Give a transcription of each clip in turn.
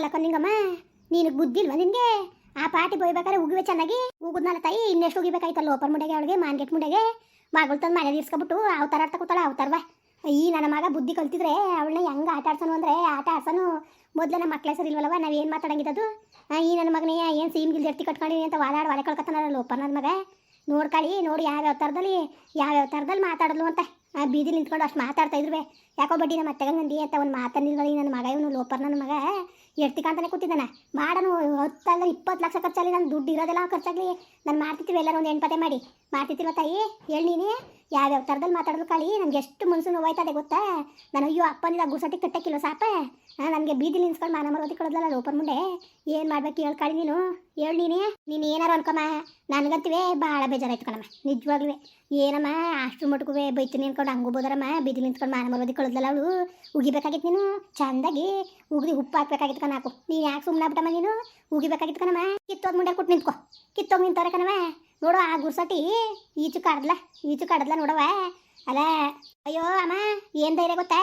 ಅಲ್ಲಕ್ಕ ನಿಂಗಮ್ಮ. ನಿನಗೆ ಬುದ್ಧಿ ಇಲ್ವಾ ನಿನಗೆ? ಆ ಪಾಟಿ ಬೊಯ್ಬೇಕಾದ್ರೆ ಉಗಿವೆ ಚೆನ್ನಾಗಿ ಉಗಿದ್ನಲ್ಲ ತಾಯಿ ಇನ್ನೆಷ್ಟು ಉಗಿಬೇಕಾಯ್ತಲ್ಲ ಓಪನ್ ಮುಂಡೆಗೆ ಅವಳಿಗೆ ಮಾನ್ಗೆಟ್ ಮುಂಡೆಗೆ? ಮಗಳು ತಂದು ಮನೆ ಇರ್ಸ್ಕೊಬಿಟ್ಟು ಅವತಾರ ಆಡ್ತಾ ಕೂತಾಳೆ ಥರವ ಈ ನನ್ನ ಮಗ ಬುದ್ಧಿ ಕಲ್ತಿದ್ರೆ ಅವಳನ್ನ ಹೆಂಗೆ ಆಟ ಆಡ್ಸೋನು ಅಂದರೆ ಆಟ ಆಡ್ಸೋನು ಮೊದಲೇ ನಮ್ಮ ಮಕ್ಳೇ ಸರಿ ಇಲ್ವಲ್ಲವ ನಾವು ಏನು ಮಾತಾಡಂಗಿದ್ದದು? ಈ ನನ್ನ ಮಗನೇ ಏನು ಸೀಮ್ ಗಿಲ್ ಜರ್ತಿ ಕಟ್ಕೊಂಡಿನಿ ಅಂತ ವಾಲಾಡ್ ವಾಲೆ ಕಳ್ಕೊತಾನಲ್ಲ ಲೋಪರ್ ನನ್ನ ಮಗ. ನೋಡ್ಕೊಳ್ಳಿ ನೋಡಿ ಯಾವ್ಯಾವ ಥರದಲ್ಲಿ ಯಾವ್ಯಾವ ಥರದಲ್ಲಿ ಮಾತಾಡಲು ಅಂತ. ಆ ಬೀದಿ ನಿಂತ್ಕೊಂಡು ಅಷ್ಟು ಮಾತಾಡ್ತಾ ಇದ್ರು ಯಾಕೋ ಬಡ್ಡಿ ನಮ್ಮ ಅತ್ತೆಗಂಗಂದಿ ಅಂತ ಒಂದು ಮಾತನ್ನಿಲ್ವಲ್ಲ ನನ್ನ ಮಗ ಇವನು ಲೋಪರ್ ನನ್ನ ಮಗ. ಎಡ್ತಿಕಂತಾನೆ ಕೂತಿದ್ದಾನೆ. ಮಾಡೋನು ಹತ್ತಲ್ಲ ಇಪ್ಪತ್ತು ಲಕ್ಷ ಖರ್ಚಾಗಲಿ ನಾನು ದುಡ್ಡು ಇರೋದೆಲ್ಲ ಖರ್ಚಾಗಲಿ. ನಾನು ಮಾಡ್ತಿರ್ತೀವಿ ಎಲ್ಲರೂ ಒಂದು ಎಣ್ಪತೆ ಮಾಡಿ. ಮಾಡ್ತಿದ್ದಿರೋ ತಾಯಿ ಹೇಳಿ ನೀನೇ. ಯಾವ್ಯಾವ ಥರದಲ್ಲಿ ಮಾತಾಡೋದು ಕಳಿ. ನನಗೆ ಎಷ್ಟು ಮನಸ್ಸು ನೋವಾಯ್ತದೆ ಗೊತ್ತಾ? ನಾನು ಅಯ್ಯೋ, ಅಪ್ಪನಿಂದ ಗುಸಟಿ ಕಟ್ಟಕ್ಕಿಲ್ಲ ಸಾಪ? ನನಗೆ ಬೀದಿ ನಿನ್ಸ್ಕೊಂಡು ಮಾನ ಮರೋದಿ ಕೊಡೋದಲ್ಲ ಲೋಪರ್ ಮುಂದೆ. ಏನು ಮಾಡ್ಬೇಕು ಹೇಳಿ ನೀನು. ಹೇಳಿ ನೀನೇ. ನೀನು ಏನಾರು ಅನ್ಕೊಮ್ಮ. ನನಗಂತೀವೇ ಭಾಳ ಬೇಜಾರಾಯ್ತು ಕಣಮ್ಮ. ನಿಜವಾಗ್ಲೂ ಏನಮ್ಮ, ಅಷ್ಟು ಮಟ್ಗೂ ಬೈತೀನಿ ಅನ್ಕೊಂಡು ಹಂಗೂ ಬೋದರಮ್ಮ ಬೀದಿ ನಿಂತ್ಕೊಂಡು ಮಾನ ಮರೋದಿ ಕಳೆದಲ್ಲ ಅವಳು. ಉಗಿಬೇಕಾಗಿತ್ತು ನೀನು, ಚಂದಾಗಿ ಉಗಿದು ಉಪ್ಪು ಹಾಕ್ಬೇಕಾಗಿತ್ತು ಕಣಾಕು ನೀ ಯಾಕೆ ಸುಮ್ಮನೆ ಬಿಟ್ಟಮ್ಮ ನೀನು? ಉಗಿಬೇಕಾಗಿತ್ತು ಕಣಮ್ಮ. ಕಿತ್ತೋದ್ ಮುಂಡೆ ಕೊಟ್ಟು ನಿಂತ್ಕೊ. ಕಿತ್ತೋಗಿ ನಿಂತವ್ರೆ ಕಣವ ನೋಡು ಆ ಗುರ್ಸಟಿ ಈಚು ಕಾಡ್ದಲ್ಲ ಈಚು ಕಾಡ್ದಲ್ಲ ನೋಡವ ಅಲ್ಲ ಅಯ್ಯೋ ಅಮ್ಮ, ಏನು ಧೈರ್ಯ ಗೊತ್ತಾ?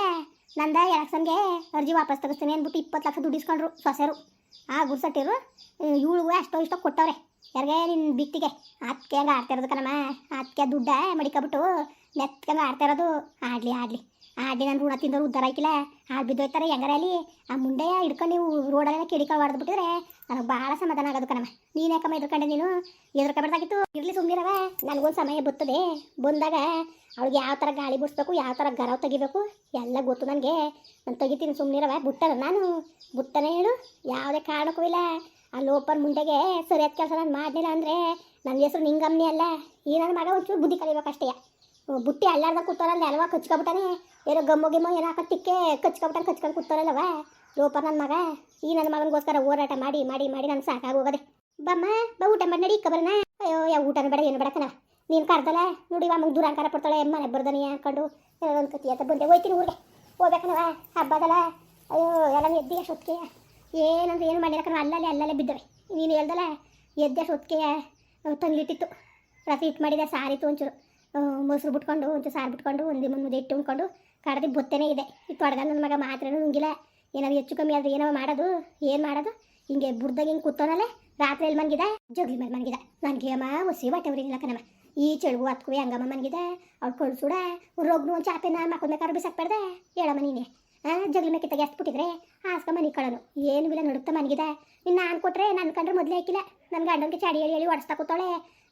ನಂದ ಎಲೆಕ್ಷನ್ಗೆ ಅರ್ಜಿ ವಾಪಸ್ ತೆಗಿಸ್ತೀನಿ ಅಂದ್ಬಿಟ್ಟು ಇಪ್ಪತ್ತು ಲಕ್ಷ ದುಡ್ಡಿಸ್ಕೊಂಡ್ರು ಸೊಸೆರು. ಆ ಗುರ್ಸಟ್ಟಿರು, ಇವಳಿಗೂ ಅಷ್ಟೋ ಇಷ್ಟೋ ಕೊಟ್ಟವ್ರೆ. ಯಾರಿಗೆ? ನಿನ್ನ ಬಿತ್ತಿಗೆ. ಅದಕ್ಕೆ ಹಂಗೆ ಆಡ್ತಾ ಇರೋದು ಕಣಮ್ಮ. ಆತ್ಕೆ ದುಡ್ಡ ಮಡಿಕೊಬಿಟ್ಟು ನೆತ್ಕಂಗೆ ಆಡ್ತಾ ಇರೋದು. ಆಡ್ಲಿ ಆಡ್ಲಿ. ಆಡ್ಲಿ ನಾನು ಋಣ ತಿಂದವ್ರು ಉದ್ದಾರ ಆಯ್ಕಿಲ್ಲ. ಆಡ್ ಬಿದ್ದೋಯ್ತಾರೆ ಹೆಂಗಾರ ಅಲ್ಲಿ? ಆ ಮುಂಡೆ ಹಿಡ್ಕೊಂಡು ನೀವು ರೋಡಲ್ಲೆಲ್ಲ ಕಿಡಿಕೊಂಡು ಹೊಡೆದ್ಬಿಟ್ಟಿದ್ರೆ ನನಗೆ ಭಾಳ ಸಮಾಧಾನ ಆಗೋದು ಕಣಮ್ಮ. ನೀನು ಯಾಕಮ್ಮ ಎದುರ್ಕೊಂಡೆ ನೀನು? ಎದ್ರಕೊಬಾರ್ದಾಗಿತ್ತು ಇರಲಿ ಸುಮ್ಮನಿರವ ನನಗೊಂದು ಸಮಯ ಬತ್ತದೆ. ಬಂದಾಗ ಅವಳಿಗೆ ಯಾವ ಥರ ಗಾಳಿ ಬಿಡಿಸ್ಬೇಕು, ಯಾವ ಥರ ಗರವ್ ತೆಗಿಬೇಕು, ಎಲ್ಲ ಗೊತ್ತು ನನಗೆ. ನಾನು ತೆಗಿತೀನಿ ಸುಮ್ಮನಿರವ ಬುಟ್ಟನ, ನಾನು ಬುಟ್ಟನೇ ಹೇಳು. ಯಾವುದೇ ಕಾರಣಕ್ಕೂ ಇಲ್ಲ. ಆ ಲೋಪರ್ ಮುಂಡೆಗೆ ಸರಿಯಾದ ಕೆಲಸ ನಾನು ಮಾಡಲಿಲ್ಲ ಅಂದರೆ ನನ್ನ ಹೆಸರು ನಿಂಗಮ್ಮನಿ ಅಲ್ಲ. ಈ ನನ್ನ ಮಗ ಒಂಚೂರು ಬುದ್ಧಿ ಕಲಿಬೇಕಷ್ಟೇ ಬುಟ್ಟಿ ಅಲ್ಲಾರ್ದ ಕೂತಾರಲ್ಲ ಅಲ್ವ ಕಚ್ಕೊಬಿಟ್ಟಾನೆ? ಏನೋ ಗಮ್ಮು ಗಿಮ್ಮು ಏನೋ ಹಾಕೋ ತಿಕ್ಕೆ ಕಚ್ಕೊಬಿಟ್ಟಾನೆ ಕಚ್ಕೊಂಡು ಕೂತಾರಲ್ಲವ ಲೋಪರ್ ನನ್ನ ಮಗ. ಈ ನನ್ನ ಮಗನಿಗೋಸ್ಕರ ಹೋರಾಟ ಮಾಡಿ ಮಾಡಿ ಮಾಡಿ ನಾನು ಸಾಕಾಗೋಗದೆ. ಬಮ್ಮ, ಬಾ ಊಟ ಮಾಡಿ ನಡಿ ಕಬರ್ನ ಅಯ್ಯೋ ಯಾವ ಊಟನ ಬೇಡ, ಏನು ಬೇಡ ಕಣ. ನೀನು ಕರ್ದಲ್ಲ ನೋಡಿ ಅಮ್ಮಂಗೆ ದುರಾಂಕಾರ ಪಡ್ತಾಳೆ. ಮನೆ ಬರ್ದಾನೆ ಹಾಕೊಂಡು ಒಂದು ಕತಿ ಅಂತ ಬಂದೆ. ಹೋಯ್ತೀನಿ ಊರಿಗೆ. ಹೋಗ್ಬೇಕನವ ಹಬ್ಬದಲ್ಲ. ಅಯ್ಯೋ, ಎಲ್ಲ ಎದ್ದಿ ಅಷ್ಟೊತ್ತಿಗೆ ಏನಂದ್ರೆ ಏನು ಮಾಡಿಲ್ಲ ಕಣ, ಅಲ್ಲಲ್ಲೇ ಅಲ್ಲಲ್ಲೇ ಬಿದ್ದವೆ. ನೀನು ಹೇಳ್ದಲ್ಲ, ಎದ್ದೆ ಸೊತ್ಕೆ ತಂದಿಟ್ಟಿತ್ತು ರಸ ಇಟ್ಟು ಮಾಡಿದೆ, ಸಾರಿತ್ತು ಒಂಚೂರು. ಮೊಸರು ಬಿಟ್ಕೊಂಡು, ಒಂಚೂರು ಸಾರು ಬಿಟ್ಕೊಂಡು, ಒಂದು ಮುಂದೆ ಇಟ್ಟು ಉಣ್ಕೊಂಡು ಕಡ್ದು ಬೊತ್ತೇನೆ ಇದೆ. ಇತ್ತು ಅಡ್ಗ ನನ್ನ ಮಗ ಮಾತ್ರ ನುಂಗಿಲ್ಲ. ಏನಾದ್ರು ಹೆಚ್ಚು ಕಮ್ಮಿ ಆದ್ರೆ ಏನೋ ಮಾಡೋದು, ಏನು ಮಾಡೋದು? ಹಿಂಗೆ ಬುಡ್ದಾಗ ಹಿಂಗೆ ಕೂತೋನಲ್ಲ ರಾತ್ರಿ ಎಲ್ಲಿ ಮನ್ಗಿದ? ಜಗ್ಲಿ ಮೇಲೆ ಮನ್ಗಿದ. ನನಗೆ ಅಮ್ಮ ಒಸಿ ಬಟ್ಟೆ ಉರಿಲಿಲ್ಲ ಕಣಮ್ಮ. ಈ ಚಳುವು ಹತ್ಕುವೆ ಹಂಗಮ್ಮ ಅವ್ರು ಅವ್ಳು ಕಳ್ಸುಡ, ರೋಗ್ನು ಒಂದು ಚಾಪೆನ ಮಕ್ಕಳ ಬಿಸಾಕ್ಬಾರ್ದೆ. ಹೇಳಮ್ಮ ನೀನೆ. ಹಾಂ ಮೇಕೆ ಮೇಲೆ ಕಿತ್ತಾಗ ಎಷ್ಟು ಬಿಟ್ಟಿದ್ರೆ ಹಾಸ್ಕ ಮನೆ ಕಳನು. ಏನು ಇಲ್ಲ ನಡುತ್ತ ಮನಗಿದೆ? ನಿನ್ನ ನಾನು ಕೊಟ್ರೆ ನನ್ನ ಕಂಡ್ರೆ ಮೊದಲೇ ಹಾಕಿಲ್ಲ. ನನ್ನ ಗಂಡನಿಗೆ ಚಾಡಿ ಹೇಳಿ ಹೇಳಿ ಒಡಿಸ್ತಾ ಕೂತಾಳೆ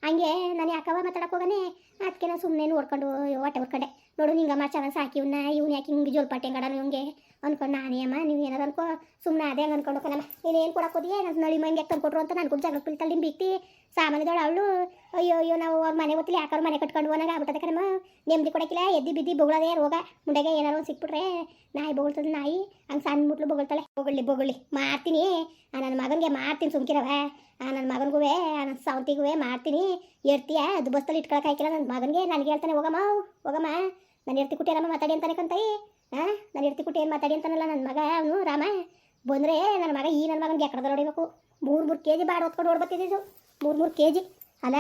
ಹಂಗೆ ನಾನು ಯಾಕವ ಮಾತಾಡಕ್ಕೆ ಹೋಗನೆ? ಅದಕ್ಕೆ ನಾನು ಸುಮ್ಮನೆ ನೋಡ್ಕೊಂಡು ಹೊಟ್ಟೆ ಹೊರ್ಕೊಂಡೆ ನೋಡು ನಿಂಗಮ್ಮ ಚೆನ್ನಾಗಿ ಸಾಕಿ ಇವ್ನ. ಇವ್ನು ಯಾಕೆ ಹಿಂಗೆ ಜೋಲ್ಪಾಟೆ ಗಡನು ಹಿಂಗೆ ಅನ್ಕೊಂಡು ನಾನೇ ಅಮ್ಮ, ನೀವು ಏನಾರು ಅನ್ಕೋ. ಸುಮ್ಮನೆ ಅದೇ ಹಂಗೆ ಅನ್ಕೊಂಡು ಕಣಮ್ಮ ನೀನು ಏನು ಹೋದಿಯೇ? ನನ್ನ ನಳಿ ಮಂಗೆ ತಂದ್ಕೊಟ್ರು ಅಂತ ನಾನು ಕೂಡ ಜಗಳ ಪಿಲ್ತಲ್ಲಿ ನಿಮ್ಮ ಬಿಕ್ತಿ ಸಾಮಾನ್ಯದವಳು ಅವಳು, ಅಯ್ಯೋ ಅಯ್ಯೋ, ನಾವು ಅವ್ರ ಮನೆ ಗೊತ್ತಿಲ್ಲ ಯಾಕವ್ರ ಮನೆ ಕಟ್ಕೊಂಡು ಹೋನಾಗ ಆಗ್ಬಿಟ್ಟದ ಕಣಮ್ಮ? ನೆಮ್ಮದಿ ಕೊಡಕ್ಕಿಲ್ಲ ಎದ್ದಿ ಬಿದ್ದಿ ಬೊಗಳದೇ ರೋಗ. ಮುಂಡೆಗೆ ಏನಾರು ಸಿಕ್ಬಿಟ್ರೆ ನಾಯಿ ಬೊಗಳ್ತದೆ ನಾಯಿ. ಹಂಗೆ ಸಣ್ಣ ಮುಟ್ಲು ಬೊಗಳ್ತಾಳೆ. ಬೊಗಳ್ಳಿ ಬೊಗಳ್ಳಿ ಮಾಡ್ತೀನಿ ನನ್ನ ಮಗನಿಗೆ ಮಾಡ್ತೀನಿ ಸುಮ್ಕಿರವ ನನ್ನ ಮಗನಿಗೂ ನನ್ನ ಸೌತಿಗೂ ಮಾಡ್ತೀನಿ ಇರ್ತೀಯ ಅದು ಬಸ್ತಲ್ಲಿ ಇಟ್ಕೊಳಕ್ಕೆ ಹಾಕಿಲ್ಲ ಮಗನಿಗೆ ನನಗೆ ಹೇಳ್ತಾನೆ, ಹೋಗಮ್ಮ ಹೋಗಮ್ಮ. ನಾನು ಇರ್ತಿ ಕುಟಿಯರಮ್ಮ ಮಾತಾಡಿ ಅಂತಾನೆ ಕಂತಾಯಿ ಹಾಂ ನಾನು ಇರ್ತಿ ಕುಟ್ಟಿ ಏನು ಮಾತಾಡಿ ಅಂತಾನಲ್ಲ ನನ್ನ ಮಗ, ಅವನು ರಾಮ. ಬಂದರೆ ನನ್ನ ಮಗ, ಈ ನನ್ನ ಮಗನಿಗೆ ಎಕಡದಲ್ಲಿ ಹೊಡಿಬೇಕು. ಮೂರು ಮೂರು ಕೆ ಜಿ ಬಾಡ್ ಹೊತ್ಕೊಂಡು ಹೊಡ್ಬತ್ತಿದ್ದು ಮೂರು ಮೂರು ಕೆ ಜಿ ಅಲ್ಲ,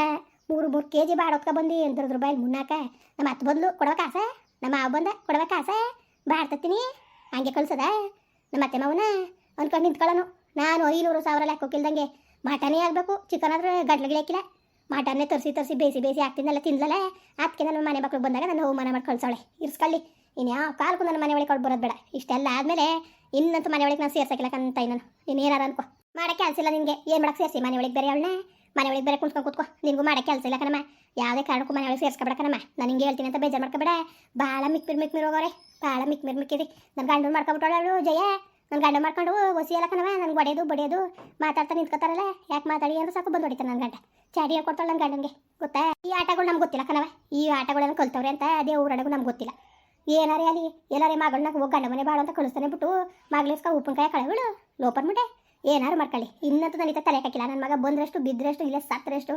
ಮೂರು ಮೂರು ಕೆ ಜಿ ಬಾಡ್ ಹೊತ್ಕೊ ಬಂದು ಎಂಟ್ರದ್ದು ರೂಪಾಯಿ ಮುನ್ನಾಕ. ನಮ್ಮ ಹತ್ತು ಬಂದು ಕೊಡವ ಆಸೆ. ನಮ್ಮ ಮಾವ ಬಂದ ಕೊಡವ ಆಸೆ. ಬಾಡ್ತೀನಿ ಹಂಗೆ ಕಳ್ಸದ. ನಮ್ಮ ಅತ್ತೆ ಮಾವನ ಅಂದ್ಕೊಂಡು ನಿಂತ್ಕೊಳ್ಳೋನು. ನಾನು ಐನೂರು ಸಾವಿರ ಲೆಕ್ಕ ಹೋಗಿಲ್ದಂಗೆ ಮಟನೇ ಆಗಬೇಕು, ಚಿಕನ್ ಆದರೆ ಗಡ್ಲೆಗೆ ಹಾಕಿಲ್ಲ. ಮಟನ್ನೇ ತರಿಸಿ ತರಿಸಿ ಬೇಸಿ ಬೇಸಿ ಹಾಕ್ತಿದ್ದಲ್ಲ ತಿಂದಲೇ ಅದಕ್ಕೆ ನನ್ನ ಮನೆ ಮಕ್ಳು ಬಂದಾಗ ನಾನು ಅವಮಾನ ಮಾಡಿ ಕಳ್ಸೋಳೆ ಇರ್ಸ್ಕೊಳ್ಳಿ. ಯಾವ ಕಾಲಕ್ಕೂ ನನ್ನ ಮನೆ ಒಳಗೆ ಬರೋದು ಬೇಡ. ಇಷ್ಟೆಲ್ಲ ಆದಮೇಲೆ ಇನ್ನಂತೂ ಮನೆ ಒಳಗೆ ನಾನು ಸೇರ್ಸಕ್ಕಿಲ್ಲ ಕಂತ ನಾನು. ನೀನು ಏನಾರ ಅನ್ಕೋ. ಮಾಡೋಕ್ಕೆ ಕೆಲಸ ಇಲ್ಲ ನಿನಗೆ. ಏನು ಮಾಡಕ್ಕೆ ಸೇರಿಸಿ? ಮನೆ ಒಳಗೆ ಬೇರೆ ಅವಳನ್ನೇ ಮನೆ ಒಳಗೆ ಬೇರೆ ಕುಂತ್ಕೊಂಡು ಕೂತ್ಕೋ. ನಿನಗೂ ಮಾಡೋಕ್ಕೆ ಇಲ್ಲ ಕಣಮ್ಮ. ಯಾವುದೇ ಕಾರಣಕ್ಕೂ ಮನೆ ಒಳಗೆ ಸೇರ್ಸ್ಕೊಬೇಡ ನಾನು ಹಿಂಗೆ ಹೇಳ್ತೀನಿ ಅಂತ ಬೇಜಾರು ಮಾಡ್ಕೋಬೇಡ. ಭಾಳ ಮಿಕ್ಮಿರ್ ಮಿಕ್ಮಿರ್ ಹೋಗೋರೆ. ಭಾಳ ಮಿಕ್ಮಿರ್ ಮಿಕ್ಕಿರಿ. ನನ್ನ ಗಂಡನ ಮಾಡ್ಕೊಬಿಟ್ಟವಳು ಜಯ. ನನ್ನ ಗಂಡ ಮಾಡ್ಕೊಂಡು ಒಸಿ ಎಲ್ಲ ಕಣವ ನನ್ಗೆ ಒಡೆಯೋದು ಬಡಿಯೋದು ಮಾತಾಡ್ತಾ ನಿಂತ್ಕೊತಾರಲ್ಲ, ಯಾಕೆ ಮಾತಾಡಿ ಅಂದ್ರೆ ಸಾಕು ಬಂದು ಹೊಡಿತಾರೆ ನನ್ನ ಗಂಡ. ಚಾಡಿ ಕೊಡ್ತಾಳೆ ನನ್ನ ಗಂಡನಿಗೆ? ಗೊತ್ತಾ? ಈ ಆಟಗಳು ನಮ್ಗೆ ಗೊತ್ತಿಲ್ಲ ಕಣವ ಈ ಆಟಗಳನ್ನು ಕಲ್ತವ್ರೆ ಅಂತ ಅದೇ ಊರಡಗು ನಮ್ಗೆ ಗೊತ್ತಿಲ್ಲ. ಏನಾರೇ ಅಲ್ಲಿ ಎಲ್ಲಾರೇ ಮಗಳನ್ನ ಹೋಗಿ ಗಂಡ ಮನೆ ಬಾಳು ಅಂತ ಕಳಿಸ್ತಾನೆ ಬಿಟ್ಟು ಮಗಳಿಸ್ಕ ಉಪ್ಪಿನಕಾಯಿ ಕಳೆ ಲೋಪನ್ ಮುಟ್ಟೆ? ಏನಾರು ಮಾಡ್ಕೊಳ್ಳಿ. ಇನ್ನಂತೂ ನನಗೆ ತಲೆ ಹಾಕಿಲ್ಲ ನನ್ನ ಮಗ ಬಂದ್ರಷ್ಟು ಬಿದ್ದರಷ್ಟು ಇಲ್ಲ ಸತ್ತರಷ್ಟು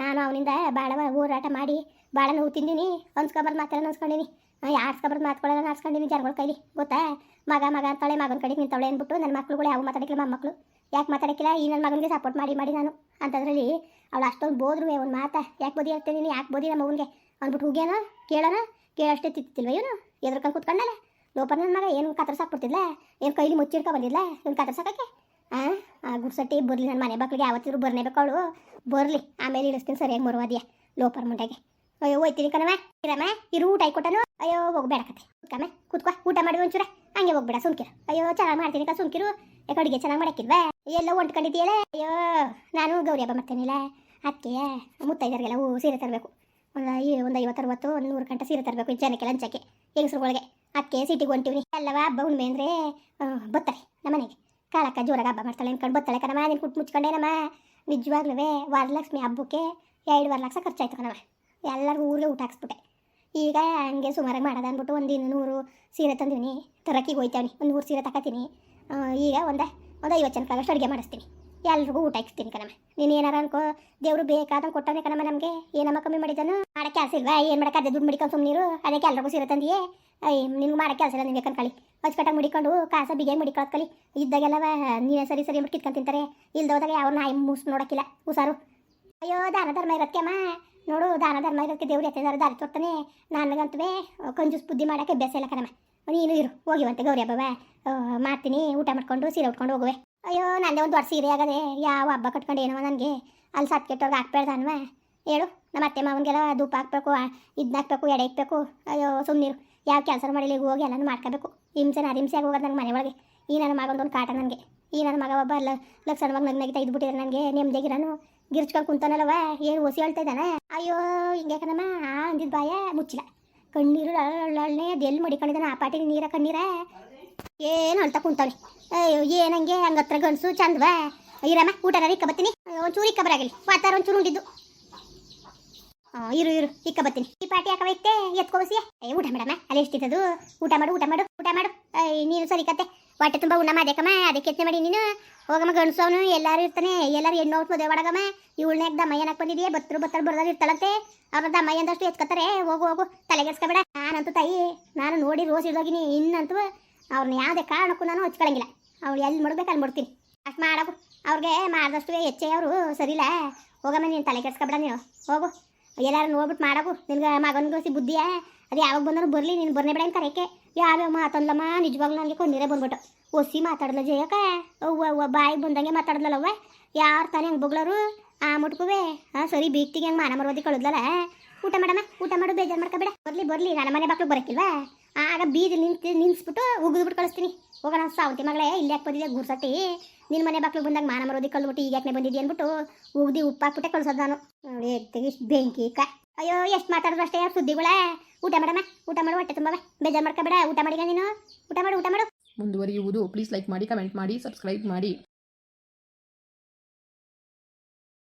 ನಾನು ಅವನಿಂದ ಭಾಳ ಹೋರಾಟ ಮಾಡಿ ಭಾಳ ನೋವು ತಿಂದೀನಿ ಅನ್ಸ್ಕೊಬಾರ್ದು ಮಾತಾಡೋಣ ಅನ್ಸ್ಕೊಂಡಿನಿ ಆಡ್ಸ್ಕೊಬಾರ್ದು ಮಾತ್ಕೊಳ್ಳೋಣ ಆಡ್ಸ್ಕೊಂಡಿನಿ ಜನಗಳ ಕೈಲಿ. ಗೊತ್ತಾ? ಮಗ ಮಗ ಅಂತಾಳೆ, ಮಗನ ಕಡೆಗೆ ನಿಂತವಳೆ ಅಂದ್ಬಿಟ್ಟು ನನ್ನ ಮಕ್ಳುಗಳು ಯಾವ ಮಾತಾಡಕ್ಕಿಲ್ಲ ಮಕ್ಕಳು ಯಾಕೆ ಮಾತಾಡಕ್ಕಿಲ್ಲ? ಈ ನನ್ನ ಮಗನಿಗೆ ಸಪೋರ್ಟ್ ಮಾಡಿ ಮಾಡಿ ನಾನು. ಅಂತದ್ರಲ್ಲಿ ಅವಳು ಅಷ್ಟೊಂದು ಬೋದ್ರು ಒಂದು ಮಾತಾ. ಯಾಕೆ ಬೋದಿ ಹೇಳ್ತೇನೆ ನೀನು? ಯಾಕೆ ಬೋದಿ ನಮ್ಮ ಮಗನಿಗೆ ಅಂದ್ಬಿಟ್ಟು ಹೋಗ್ಯಾನ? ಕೇಳೋಣ? ಕೇಳೋಷ್ಟೇ ತಿತ್ತಿಲ್ವ ಇವನು? ಎದ್ರಕೊಂಡು ಕೂತ್ಕೊಂಡಲ್ಲ? ಲೋಪರ್ ನನ್ನ ಮಗ ಏನು ಕತ್ತರ್ಸಾಕ್ಬಿಡ್ತಿದ್ಲ ಏನು ಕೈಲಿ ಮುಚ್ಚಿಡ್ಕೊ ಬಂದಿಲ್ಲ ಇವ್ನು ಆ? ಗುಡ್ಸಟ್ಟಿ ಬರಲಿ ನನ್ನ ಮನೆ ಮಕ್ಕಳಿಗೆ ಯಾವತ್ತಿದ್ರು ಬರ್ನೇಬೇಕು ಅವಳು. ಬರಲಿ, ಆಮೇಲೆ ಇಳಿಸ್ತೀನಿ, ಸರಿಯಾಗಿ ಮರುವಾದಿಯಾ ಲೋಪರ್ ಮುಂಡೆಗೆ. ಅಯ್ಯೋ, ಹೋಯ್ತೀನಿ ಕಣಮ್ಮ ಇರಮ್ಮ, ಇರು, ಊಟ ಕೊಟ್ಟನು. ಅಯ್ಯೋ, ಹೋಗ್ಬೇಡ ಕತೆ. ಕುತ್ಕಮ್ಮ, ಕುತ್ಕೋ. ಊಟ ಮಾಡಿ ಒಂಚೂರ. ಹಂಗೆ ಹೋಗ್ಬೇಡ, ಸುಮ್ಕಿರು. ಅಯ್ಯೋ, ಚೆನ್ನಾಗಿ ಮಾಡ್ತೀನಿ ಕ ಸುಮ್ಕಿರು. ಯಾಕೆ ಅಡುಗೆ ಚೆನ್ನಾಗಿ ಮಾಡಕ್ಕಿಲ್ವಾ ಎಲ್ಲ ಹೊಂಟ್ಕೊಂಡಿದ್ದೀಯಲ್ಲ ಅಯ್ಯೋ, ನಾನು ಗೌರಿ ಹಬ್ಬ ಮಾಡ್ತೇನಿಲ್ಲ ಅದಕ್ಕೆ ಮುತ್ತೈದರಿಗೆಲ್ಲ ಹೂ ಸೀರೆ ತರಬೇಕು. ಒಂದು ಒಂದು ಐವತ್ತು ಒಂದು ನೂರು ಗಂಟೆ ಸೀರೆ ತರಬೇಕು ಜನಕ್ಕೆ ಲಂಚಕ್ಕೆ, ಹೆಂಗಸ್ರುಗಳಿಗೆ. ಅದಕ್ಕೆ ಸಿಟಿಗೆ ಹೊಂಟಿವ್ನಿ. ಅಲ್ಲವ ಹಬ್ಬ ಹುಣ್ಣಿಮೆ ಅಂದರೆ ಬತ್ತಾಳೆ ನಮ್ಮನೆಗೆ ಕಾಲಕ್ಕ ಜೋರಾಗಿ ಹಬ್ಬ ಮಾಡ್ತಾಳೆ ಅನ್ಕೊಂಡು ಬತ್ತಾಳೆ ಕಣಮ್ಮ ಅದನ್ನು ಕುಟ್ಟು ಮುಚ್ಕೊಂಡೆ ನಮ್ಮ ನಿಜವಾಗ್ಲೂ ವರಲಕ್ಷ್ಮಿ ಹಬ್ಬಕ್ಕೆ ಎರಡು ಲಕ್ಷ ಖರ್ಚಾಯ್ತು ಕಣವ ಎಲ್ಲರಿಗೂ ಊರಿಗೆ ಊಟ ಹಾಕ್ಸ್ಬಿಟ್ಟೆ. ಈಗ ಹಂಗೆ ಸುಮಾರಾಗಿ ಮಾಡೋದು ಅಂದ್ಬಿಟ್ಟು ಒಂದು ನೂರು ಸೀರೆ ತಂದಿನಿ ತರಕಿಗೆ ಹೋಯ್ತಾವ್ನಿ, ಒಂದು ನೂರು ಸೀರೆ ತಗೋತೀನಿ ಈಗ ಒಂದೇ, ಒಂದು ಐವತ್ತು ಜನಕ್ಕಾಗಷ್ಟು ಅಡುಗೆ ಮಾಡಿಸ್ತೀನಿ. ಎಲ್ರಿಗೂ ಊಟ ಹಾಕ್ಸ್ತೀನಿ ಕಣಮ್ಮ. ನೀನು ಏನಾರ ಅನ್ಕೋ, ದೇವರು ಬೇಕಾದಂಗೆ ಕೊಟ್ಟವನೆ ಕಣಮ್ಮ ನಮಗೆ. ಏನಮ್ಮ ಕಮ್ಮಿ ಮಾಡಿದ್ದಾನು ಮಾಡೋ ಕೆಲಸ ಇಲ್ವಾ? ಏನು ಮಾಡೋಕೆ? ಅದೇ ದುಡ್ಡು ಮಡಿಕೊಂಡು ಸುಮ್ಮನೀರು ಅದಕ್ಕೆ ಎಲ್ರಿಗೂ ಸೀರೆ ತಂದಿಯೇ. ನಿನ್ಗೆ ಮಾಡೋ ಕೆಲಸ ಇಲ್ಲ ನಿನ್ಗೆ ಕಲಿ ಅಚ್ಚುಕಟ್ಟಾಗಿ ಮುಡಿಕೊಂಡು ಕಾಸ ಬಿಗೆ ಮುಡಿಕೊಳ್ಳೋದು ಕಲಿ. ಇದ್ದಾಗೆಲ್ಲ ನೀನೇ ಸರಿ ಸರಿ ಅಂದ್ಬಿಟ್ಟು ಕಿತ್ಕೊಂಡು ತಿಂತಾರೆ. ಇಲ್ದೋದಾಗ ಯಾವ ನಾಯಿ ಮೂಸ್ ನೋಡೋಕ್ಕಿಲ್ಲ. ಹುಷಾರು. ಅಯ್ಯೋ ದಾನ ಧರ್ಮ ಇರತ್ಕೆಮ್ಮ ನೋಡು, ದಾನ, ಧರ್ಮ ಇರೋದಕ್ಕೆ ದೇವ್ರು ಎತ್ತಿದಾರೆ, ದಾರಿ ತೋರ್ತಾನೆ. ನನಗಂತೂ ಕಂಜೂಸ್ ಬುದ್ಧಿ ಮಾಡೋಕ್ಕೆ ಇಲ್ಲ ಕಣಮ್ಮ. ನೀನು ಇರು, ಹೋಗಿವಂತೆ ಗೌರಿ ಹಬ್ಬವ ಮಾಡ್ತೀನಿ, ಊಟ ಮಾಡ್ಕೊಂಡು, ಸೀರೆ ಉಟ್ಕೊಂಡು ಹೋಗುವೆ. ಅಯ್ಯೋ, ನಂದೇ ಒಂದು ದೊಡ್ಡ ಸೀರೆ ಆಗದೆ, ಯಾವ ಹಬ್ಬ ಕಟ್ಕೊಂಡು ಏನೋ ನನಗೆ? ಅಲ್ಲಿ ಸತ್ ಕೆಟ್ಟವ್ರಿಗೆ ಹಾಕ್ಬೇಡ್ದನ್ವ? ಹೇಳು, ನಮ್ಮ ಅತ್ತೆ ಮಾವನಿಗೆಲ್ಲ ಧೂಪ ಹಾಕ್ಬೇಕು ಇದನ್ನ ಹಾಕ್ಬೇಕು, ಎಡೆ ಇಕ್ಬೇಕು. ಅಯ್ಯೋ ಸುಮ್ಮನಿರು ಯಾವ ಕೆಲಸ ಮಾಡಿಲ್ಲ, ಈಗ ಹೋಗಿ ಎಲ್ಲನೂ ಮಾಡ್ಕೋಬೇಕು. ಹಿಂಸೆ ಹಿಂಸೆ ಆಗಿ ಹೋಗೋದು ನಂಗೆ ಮನೆ ಒಳಗೆ. ಈ ನನ್ನ ಮಗಂದೊಂದು ಕಾಟ ನನಗೆ. ಈ ನನ್ನ ಮಗ ಒಬ್ಬ ಲಕ್ಷಣವಾಗಿ ನಗ್ನಾಗಿ ತೆಗೆದುಬಿಟ್ಟಿದ್ರೆ ನನಗೆ ನೆಮ್ಮದಿಗಿರನು ಗಿರ್ಚ್ಕೊಂಡು ಕುಂತಾನಲ್ಲವ ಏನು ಒಸಿ ಹೇಳ್ತಾ ಇದ್ದಾನೆ? ಅಯ್ಯೋ ಹಿಂಗೆ ಆ ಅಂದಿದ್ ಬಾಯ ಮುಚ್ಚಿಲ್ಲ. ಕಣ್ಣೀರು ಅಳ್ಳೆ ಎಲ್ಲಿ ಮಡಿಕೊಂಡಿದ್ದಾನೆ? ಆ ಪಾಟಿಗೆ ನೀರ ಕಣ್ಣೀರ? ಏನು ಅಳ್ತಾ ಕುಂತಾನೆ ಅಯ್ಯೋ ಏನಂಗೆ ಹಂಗತ್ರ ಗಣಸು ಚಂದವಾ. ಇರಮ್ಮ ಊಟನ ಇಕ್ಕ ಬತ್ತೀನಿ ಒಂಚೂರು ಇಕ್ಕ ಬರಾಗಿಲ್ಲ ವಾತಾರ ಒಂಚೂರು ಉಂಡಿದ್ದು. ಇರು ಇರು ಇಕ್ಕ ಬತ್ತೀನಿ ಈ ಪಾಟಿ ಯಾಕೆ ಬೈತೆ ಎತ್ಕೋಬಸಿಯ? ಏ ಊಟ ಮಾಡಮ್ಮ. ಅಲ್ಲಿ ಎಷ್ಟಿದ್ದದು ಊಟ ಮಾಡು ಊಟ ಮಾಡು ಊಟ ಮಾಡು. ಅಯ್ಯ, ನೀನು ಸರಿ ಕತ್ತೆ. ಹೊಟ್ಟೆ ತುಂಬ ಉಣ್ಣ ಮಾಡ್ಯಾಕಮ್ಮ, ಅದಕ್ಕೆ ಎತ್ತನೆ ಮಾಡಿ ನೀನು. ಹೋಗಮ್ಮ ಗಣಸೋನು ಎಲ್ಲರೂ ಇರ್ತಾನೆ, ಎಲ್ಲರೂ ಹೆಣ್ಣು ಔಟ್ ಮದುವೆ ಮಾಡಗಮ್ಮ ಇವಳನ್ನ ದಮ್ಮ ಏನಕ್ಕೆ ಬಂದಿದೆಯಾ? ಬತ್ತರು ಬತ್ತರು ಬರ್ದಾಗ ಇರ್ತಾಳಂತೆ. ಅವ್ರ ದಮ್ಮ ಎಂದಷ್ಟು ಎತ್ಕೊತಾರೆ. ಹೋಗು ಹೋಗು ತಲೆಗೆಸ್ಕೊಬೇಡ ನಾನಂತೂ ತಾಯಿ, ನಾನು ನೋಡಿ ರೋಸ್ ಇದ್ದೋಗಿನಿ ಇನ್ನಂತೂ ಅವ್ರನ್ನ ಯಾವುದೇ ಕಾರಣಕ್ಕೂ ನಾನು ಹಚ್ಕೊಳ್ಳಂಗಿಲ್ಲ ಅವ್ಳು ಎಲ್ಲಿ ಮುಡ್ಬೇಕು ಅಲ್ಲಿ ಮುಡ್ತೀನಿ. ಅಷ್ಟು ಮಾಡಕು. ಅವ್ರಿಗೆ ಮಾಡಿದಷ್ಟು ಹೆಚ್ಚೆ ಅವರು ಸರಿಲ್ಲ ಹೋಗಮ್ಮ ನೀನು ತಲೆ ಕೆಡ್ಸ್ಕೊಬೇಡ ನೀನು. ಹೋಗು. ಎಲ್ಲಾರು ನೋಡ್ಬಿಟ್ಟು ಮಾಡಕು ನಿನ್ಗೆ ಮಗನಿಗೆ ಬುದ್ಧಿಯ? ಅದು ಯಾವಾಗ ಬಂದರೂ ಬರಲಿ, ನೀನು ಬರ್ನೇ ಬೇಡ ಕರೆಯಕ್ಕೆ ಯಾವ್ಯಾವ ಮಾತಂದ್ಲಮ್ಮ ನಿಜವಾಗ್ಲೂ ನನಗೆ ಕೊಂದಿರೇ ಬಂದ್ಬಿಟ್ಟು. ಒಸಿ ಮಾತಾಡಲ್ಲ ಜಯಕ ಅವ್ವ ಬಾಯಿ ಬಂದಂಗೆ ಮಾತಾಡ್ದಲ್ಲವ್ವ ಯಾರು ತಾನೇ ಹಂಗೆ ಬಗ್ಳರು? ಆ ಮುಟ್ಕುವೆ? ಹಾಂ ಸರಿ, ಬೀಗ್ತಿಗೆ ಹಂಗೆ ಮಾನ ಮರವದಿ ಕಳಿದ್ಲಲ್ಲ? ಊಟ ಮಾಡಮ್ಮ, ಊಟ ಮಾಡು, ಬೇಜಾರು ಮಾಡ್ಕೊಬೇಡ. ಬರಲಿ ಬರಲಿ ನನ್ನ ಮನೆ ಬಾಕ್ಲು ಬರೋಕ್ಕಿಲ್ವಾ ಆಗ ಬೀದಿ ನಿಂತು ನಿನ್ಸ್ಬಿಟ್ಟು ಉಗಿದ್ಬಿಟ್ಟು ಕಳಿಸ್ತೀನಿ. ಹೋಗೋಣ ಸಾವಂತಿ ಮಗಳೇ, ಇಲ್ಲಿ ಯಾಕೆ ಬಂದಿದೆ ಗುರ್ಸಟ್ಟಿ ನಿನ್ನ ಮನೆ ಬಾಕ್ಲು ಬಂದಾಗ ಮಾನ ಮರೋದಿ ಕಳ್ಬಿಟ್ಟು ಈಗ ಯಾಕೆ ಬಂದಿದ್ದೆ ಅಂದ್ಬಿಟ್ಟು ಉಗ್ದಿ ಉಪ್ಪು ಹಾಕ್ಬಿಟ್ಟೆ ಕಳ್ಸೋದು ನಾನು. ಎತ್ತಿಗೆ ಬೆಂಕಿ ಕ ಅಯ್ಯೋ, ಎಷ್ಟು ಮಾತಾಡೋದು ಅಷ್ಟೇ ಸುದ್ದಿಗಳೇ? ಊಟ ಮಾಡಮ್ಮ, ಊಟ ಮಾಡು, ಹೊಟ್ಟೆ ತುಂಬ ಬೇಜಾರು ಮಾಡ್ಕೊಬೇಡ, ಊಟ ಮಾಡಿಗ ನೀನು? ಊಟ ಮಾಡು ಊಟ ಮಾಡು. ಮುಂದುವರಿಯುವುದು ಪ್ಲೀಸ್ ಲೈಕ್ ಮಾಡಿ ಕಮೆಂಟ್ ಮಾಡಿ ಸಬ್ಸ್ಕ್ರೈಬ್ ಮಾಡಿ.